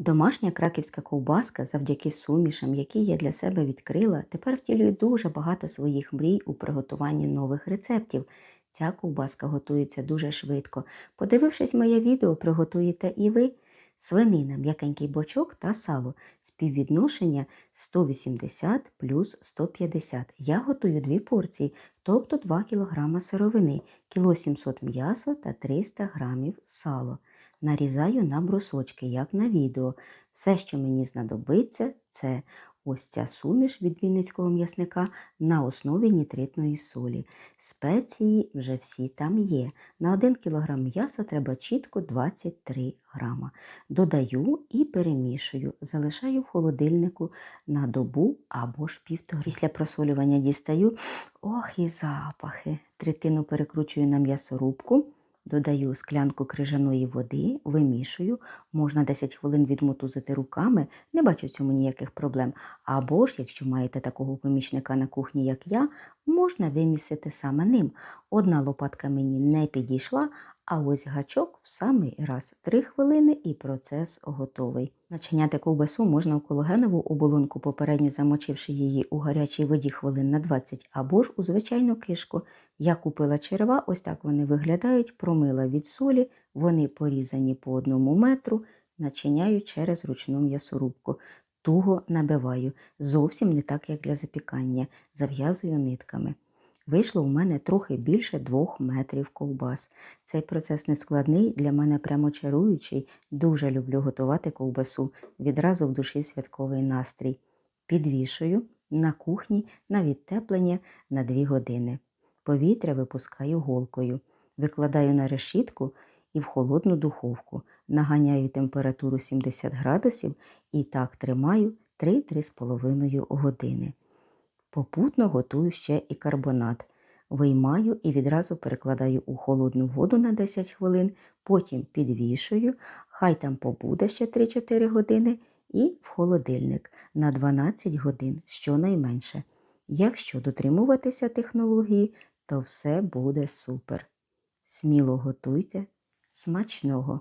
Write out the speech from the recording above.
Домашня краківська ковбаска завдяки сумішам, які я для себе відкрила, тепер втілює дуже багато своїх мрій у приготуванні нових рецептів. Ця ковбаска готується дуже швидко. Подивившись моє відео, приготуєте і ви. Свинина, м'якенький бочок та сало. Співвідношення 180 плюс 150. Я готую дві порції, тобто 2 кг сировини, кіло 700 м'ясо та 300 г сало. Нарізаю на брусочки, як на відео. Все, що мені знадобиться, це ось ця суміш від вінницького м'ясника на основі нітритної солі. Спеції вже всі там є. На 1 кг м'яса треба чітко 23 грама. Додаю і перемішую, залишаю в холодильнику на добу або ж півтори. Після просолювання дістаю, ох і запахи. Третину перекручую на м'ясорубку. Додаю склянку крижаної води, вимішую, можна 10 хвилин відмотузити руками, не бачу в цьому ніяких проблем. Або ж, якщо маєте такого помічника на кухні, як я, можна вимісити саме ним. Одна лопатка мені не підійшла, а ось гачок в самий раз 3 хвилини і процес готовий. Начиняти ковбасу можна в кологенову оболонку, попередньо замочивши її у гарячій воді хвилин на 20, або ж у звичайну кишку. Я купила черва, ось так вони виглядають, промила від солі, вони порізані по одному метру, начиняю через ручну м'ясорубку. Туго набиваю, зовсім не так, як для запікання, зав'язую нитками. Вийшло у мене трохи більше двох метрів ковбас. Цей процес не складний, для мене прямо чаруючий. Дуже люблю готувати ковбасу. Відразу в душі святковий настрій. Підвішую на кухні на відтеплення на 2 години. Повітря випускаю голкою, викладаю на решітку і в холодну духовку, наганяю температуру 70 градусів і так тримаю 3-3,5 години. Попутно готую ще і карбонат. Виймаю і відразу перекладаю у холодну воду на 10 хвилин, потім підвішую, хай там побуде ще 3-4 години і в холодильник на 12 годин щонайменше. Якщо дотримуватися технології, то все буде супер. Сміло готуйте, смачного!